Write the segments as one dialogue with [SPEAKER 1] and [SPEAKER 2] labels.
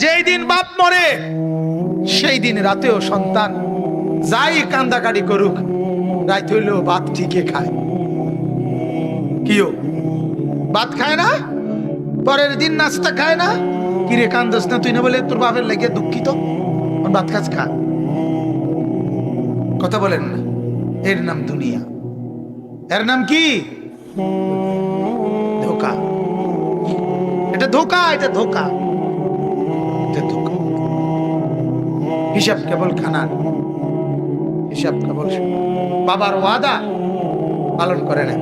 [SPEAKER 1] যেই দিন বাপ মরে, সেই দিন রাতেও সন্তান যাই কান্দাকাটি করুক রাত হইলেও ভাত ঠিকই খায়। কিও? ভাত খায় না? পরের দিন নাস্তা খায় না? কিরে কান্দস না তুই না বলে তোর বাপের লেগে দুঃখিত? ভাত খাস খা। কথা বলেন না, এর নাম দুনিয়া। এর নাম কি? ধোকা। এটা ধোকা এটা ধোকা। হিসাব কেবল খানার, হিসাব কেবল বাবার ওয়াদা পালন করে নাই,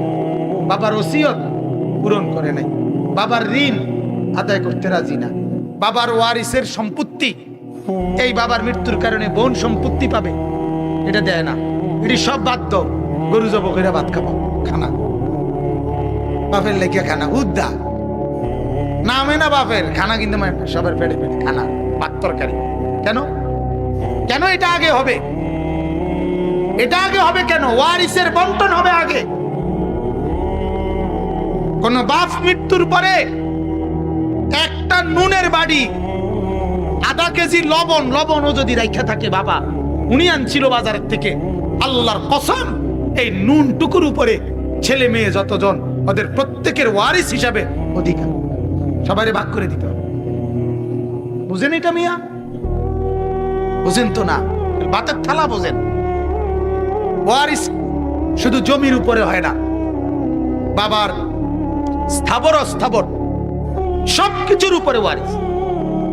[SPEAKER 1] বাবার ওসিয়ত পূরণ করে নাই, বাবার ঋণ আদায় করতে রাজি না। বাবার ওয়ারিসের সম্পত্তি, এই বাবার মৃত্যুর কারণে বোন সম্পত্তি পাবে, এটা দেয় না। এটি সব বাদ দাও, গরু জব করে ভাত খাব, খানা। বাপের লেগে খানা, উদ্দা। নামে না বাপের, খানা কিন্তু সবার পেটে পেটে খানা ভাত তরকারি। কেন? কেন এটা আগে হবে? এটা আগে হবে কেন? ওয়ারিসের বন্টন হবে আগে। কোন বাপ মৃত্যুর পরে একটা নুনের বাড়ি, আধা কেজি লবণ, লবণও যদি রাইখা থাকে বাবা, উনি আনছিল বাজারের থেকে। আল্লাহর কসম, এই নুন টুকুর উপরে ছেলে মেয়ে যতজন, ওদের প্রত্যেকের ওয়ারিস হিসাবে অধিকার। সবাই ভাগ করে দিতে হবে। বুঝেন এটা মিয়া? বুঝেন তো না? বাতের থালা বোঝেন। ওয়ারিস শুধু জমির উপরে হয় না। বাবার স্থাবর অস্থাবর সবকিছুর উপরে ওয়ারিস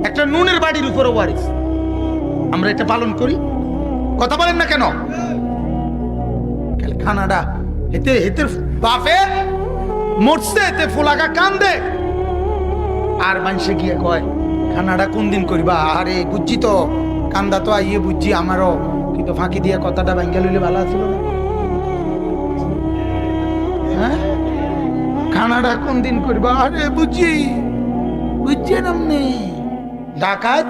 [SPEAKER 1] একটা নুনের বাড়ির উপরে ওয়ারিস আমরা এটা পালন করি। কথা বলেন না কেন? খানাডা হেতে হেতে বাপে মরছে হেতে ফুলাকা কান্দে। আর মানুষে গিয়ে কয় খানাডা কোন দিন করিবা? আরে, বুঝছি তো। কান্দা তো আইয়ে বুঝছি আমারও। কিন্তু ফাঁকি দিয়া কথাটা ভাঙ্গা লইলে ভালো আছিল না। হ্যাঁ? খানাটা কোন দিন করবা? আরে বুঝছি। বুঝছি নামনি ডাকাত,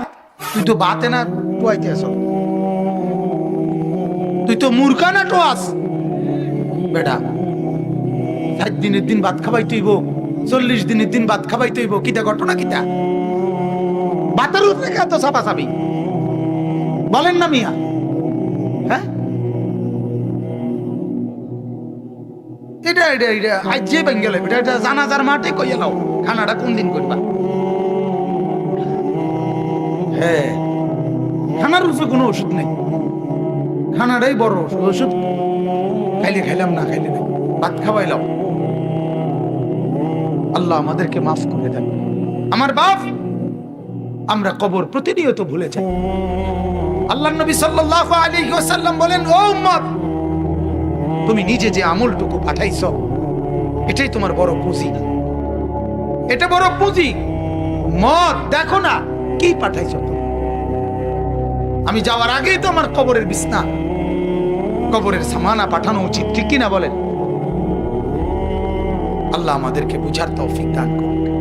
[SPEAKER 1] তুই তো বাতে না টুয়াইতে আস তুই তো মূর্খা না টোয়াস। বেটা ষাট দিনের দিন ভাত খাবাই তুইব চল্লিশ দিনের দিন ভাত খাবাই তুইব কিতা ঘটনা কিতা? বাতের উপরে এত চাপা চাবি বলেন না মিয়া। হ্যাঁ? এটা এটা এটা আজ যে বেঙ্গেল এটা এটা জানাজার মাঠে কইয়া লাও খানাটা কোন দিন করবা? হ্যাঁ। খানার উপরে কোনো ওষুধ নেই। খানাটাই বড় ওষুধ। ওষুধ খাইলে খাইলাম না খাইলে না ভাত খাওয়াইলাম আল্লাহ আমাদেরকে মাফ করে দেন। আমার বাপ আমরা কবর প্রতিনিয়ত ভুলে যাই। আল্লাহ নবী সাল্লাল্লাহু আলাইহি ওয়াসাল্লাম বলেন, ও উম্মত, তুমি নিজে যে আমলটুকু পাঠাইছ, এটাই তোমার বড় পুঁজি এটা বড় পুঁজি। মত দেখো না, কি পাঠাইছ? আমি যাওয়ার আগেই তো আমার কবরের বিছনা, কবরের সামানা পাঠানো উচিত, ঠিক কিনা বলেন? আল্লাহ আমাদেরকে বুঝার তৌফিক দান করুন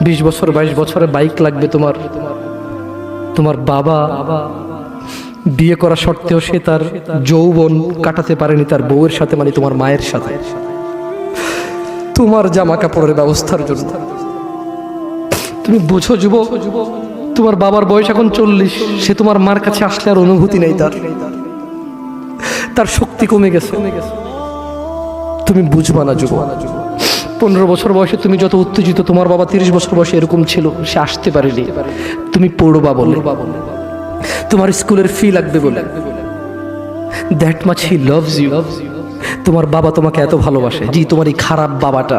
[SPEAKER 2] বিশ বছর, বাইশ বছরে বাইক লাগবে তোমার। তোমার বাবা বিয়ে করা সত্ত্বেও সে তার যৌবন কাটাতে পারেনি তার বউয়ের সাথে মানে তোমার মায়ের সাথে। তোমার জামা কাপড়ের ব্যবস্থার জন্য। তুমি বুঝো যুব তোমার বাবার বয়স এখন চল্লিশ, সে তোমার মার কাছে আসলে আর অনুভূতি নেই তার। তার শক্তি কমে গেছে। তুমি বুঝবা না যুব পনেরো বছর বয়সে তুমি যত উত্তেজিত, তোমার বাবা তিরিশ বছর বয়সে এরকম ছিল, সে আসতে পারেনি। তুমি পড়বা বলে। তোমার স্কুলের ফি লাগবে বলে। That much he loves you তোমার বাবা তোমাকে এত ভালোবাসে, জি, তোমার এই খারাপ বাবাটা।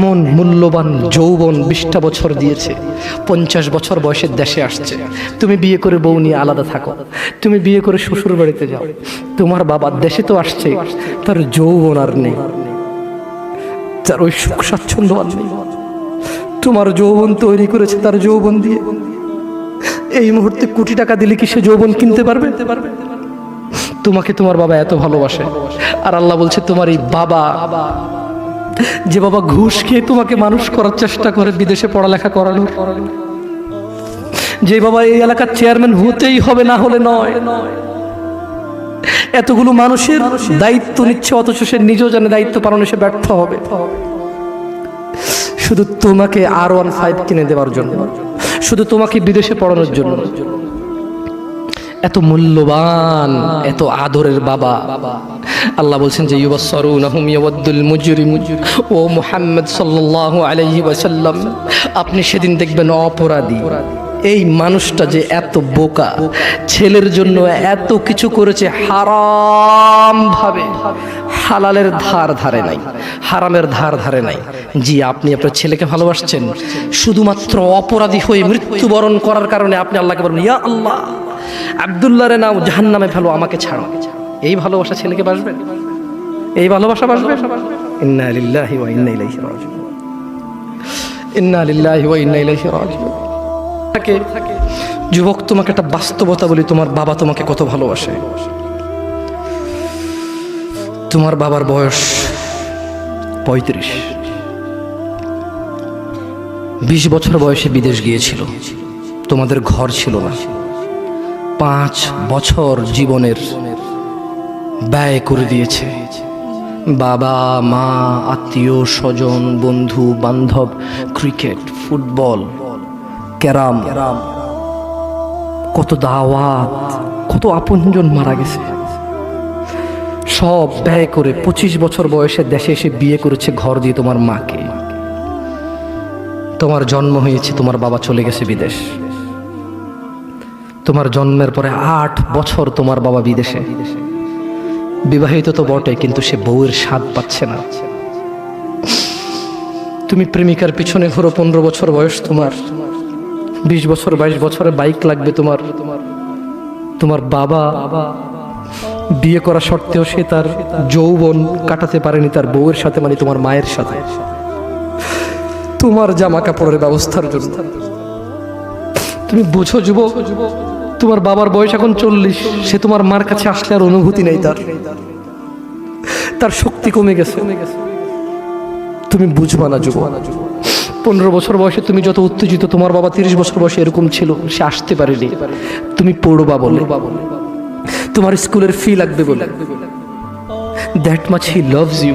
[SPEAKER 2] এমন মূল্যবান যৌবন বিশটা বছর দিয়েছে, পঞ্চাশ বছর বয়সের দেশে আসছে। তুমি বিয়ে করে বউ নিয়ে আলাদা থাকো, তুমি বিয়ে করে শ্বশুর বাড়িতে যাও। তোমার বাবা দেশে তো আসছে, তার যৌবন আর নেই। তার ওই সুখ স্বাচ্ছন্দ্য আর নেই। তোমার যৌবন তৈরি করেছে তার যৌবন দিয়ে। এই মুহূর্তে কোটি টাকা দিলে কি সে যৌবন কিনতে পারবে? তোমাকে তোমার বাবা এত ভালোবাসে। আর আল্লাহ বলছে, তোমার এই বাবা যে বাবা ঘুষ খেয়ে তোমাকে মানুষ করার চেষ্টা করে, বিদেশে পড়ালেখা করানো যে বাবা এই এলাকার চেয়ারম্যান হতেই হবে, না হলে নয়। এতগুলো মানুষের দায়িত্ব নিচ্ছে, অথচ সে নিজেও জানে দায়িত্ব পালনে সে ব্যর্থ হবে। শুধু তোমাকে আর ওয়ান ফাইভ কিনে দেওয়ার জন্য, শুধু তোমাকে বিদেশে পড়ানোর জন্য। এত মূল্যবান, এত আদরের বাবা। আল্লাহ বলছেন যে ইউবাসসারুনাহুম ইয়াওয়াদ্দুল মুজরিম। ও মুহাম্মদ সাল্লাল্লাহু আলাইহি ওয়াসাল্লাম, আপনি সেদিন দেখবেন অপরাধী। এই মানুষটা যে এত বোকা, ছেলের জন্য এত কিছু করেছে হারাম ভাবে। হালালের ধার ধারে নাই, হারামের ধার ধারে নাই। জি, আপনি আপনার ছেলেকে ভালোবাসছেন, শুধুমাত্র অপরাধী হয়ে মৃত্যুবরণ করার কারণে আপনি আল্লাহকে বলবেন, ইয়া আল্লাহ আবদুল্লাহ রে নাও জাহান নামে ফেলো, আমাকে ছাড়ো। এই ভালোবাসা ছেলেকে বাসবে? এই ভালোবাসা বাসবে? যুবক, তোমাকে একটা বাস্তবতা বলি, তোমার বাবা তোমাকে কত ভালোবাসে? তোমার বাবার বয়স পঁয়ত্রিশ। বিশ বছর বয়সে বিদেশ গিয়েছিল। তোমাদের ঘর ছিল না। পাঁচ বছর জীবনের ব্যয় করে দিয়েছে। বাবা, মা, আত্মীয়, স্বজন, বন্ধু, বান্ধব, ক্রিকেট, ফুটবল, ক্যারাম। ক্যারাম কত দাওয়াত, কত আপনজন মারা গেছে। সব ব্যয় করে পঁচিশ বছর বয়সে দেশে এসে বিয়ে করেছে ঘর দিয়ে তোমার মাকে। তোমার জন্ম হয়েছে, তোমার বাবা চলে গেছে বিদেশ। তোমার জন্মের পরে আট বছর তোমার বাবা বিদেশে। বিবাহিত তো বটে, কিন্তু সে বউয়ের স্বাদ পাচ্ছে না। তুমি প্রেমিকার পিছনে ঘোরো, পনেরো বছর বয়স তোমার। বিশ বছর, বাইশ বছরে বাইক লাগবে তোমার। তোমার বাবা বিয়ে করা সত্ত্বেও সে তার যৌবন কাটাতে পারেনি, তার বউয়ের সাথে মানে তোমার মায়ের সাথে। তোমার জামা কাপড়ের ব্যবস্থার জন্য। তুমি বুঝো যুবক তোমার বাবার বয়স এখন চল্লিশ। সে তোমার মার কাছে আসলে আর অনুভূতি নেই তার। তার শক্তি কমে গেছে। তুমি বুঝবা না যুবক। পনেরো বছর বয়সে তুমি যত উত্তেজিত, তোমার বাবা তিরিশ বছর বয়সে এরকম ছিল, সে আসতে পারেনি। তুমি পড়বা বলে। তোমার স্কুলের ফি লাগবে বলে। That much he loves you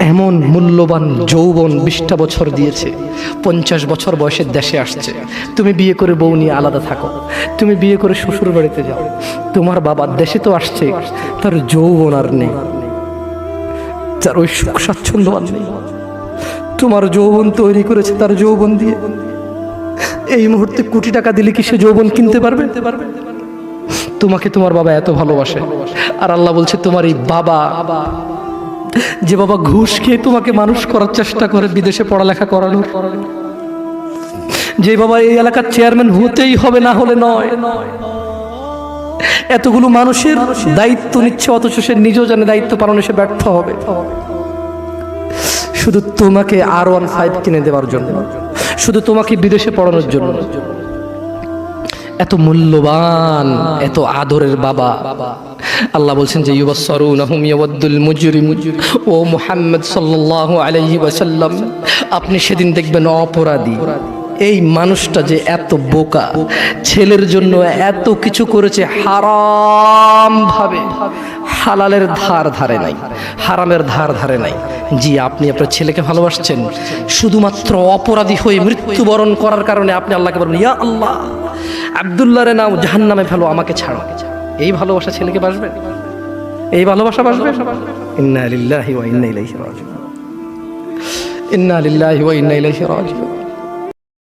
[SPEAKER 2] এমন মূল্যবান যৌবন বিশটা বছর দিয়েছে। পঞ্চাশ বছর বয়সের দেশে আসছে। তুমি বিয়ে করে বউ নিয়ে আলাদা থাকো। তুমি বিয়ে করে শ্বশুর বাড়িতে যাও। তোমার বাবা দেশে তো আসছে, তার যৌবন আর নেই। তার ওই সুখ স্বাচ্ছন্দ্য আর নেই। তোমার যৌবন তৈরি করেছে তার যৌবন দিয়ে। এই মুহূর্তে কোটি টাকা দিলে কি সে যৌবন কিনতে পারবে? তোমাকে তোমার বাবা এত ভালোবাসে। আর আল্লাহ বলছে, তোমার এই বাবা যে বাবা ঘুষ খেয়ে তোমাকে মানুষ করার চেষ্টা করে, বিদেশে পড়ালেখা করানোর। যে বাবা এই এলাকার চেয়ারম্যান হতেই হবে, না হলে নয়। এতগুলো মানুষের দায়িত্ব নিচ্ছে, অথচ সে নিজেও জানে দায়িত্ব পালনে সে ব্যর্থ হবে। শুধু তোমাকে আর ওয়ান ফাইভ কিনে দেওয়ার জন্য, শুধু তোমাকে বিদেশে পড়ানোর জন্য এত মূল্যবান, এত আদরের বাবা। আল্লাহ বলছেন যে ইয়াওয়াদ্দুল মুজরিম। ও মুহাম্মদ সাল্লাল্লাহু আলাইহি ওয়াসাল্লাম, আপনি সেদিন দেখবেন অপরাধী। এই মানুষটা যে এত বোকা, ছেলের জন্য এত কিছু করেছে হারাম ভাবে হালালের ধার ধারে নাই, হারামের ধার ধারে নাই। জি, আপনি আপনার ছেলেকে ভালোবাসছেন। শুধুমাত্র অপরাধী হয়ে মৃত্যুবরণ করার কারণে আপনি আল্লাহকে বলবেন, ইয়া আল্লাহ আব্দুল্লাহ রে নাও জাহান নামে ফেলো, আমাকে ছাড়ো। এই ভালোবাসা ছেলেকে বাসবে? এই ভালোবাসা বাসবে? ইন্না লিল্লাহি ওয়া ইন্না ইলাইহি ইন্না লিল্লাহি ওয়া ইন্না ইলাইহি রাজিউন।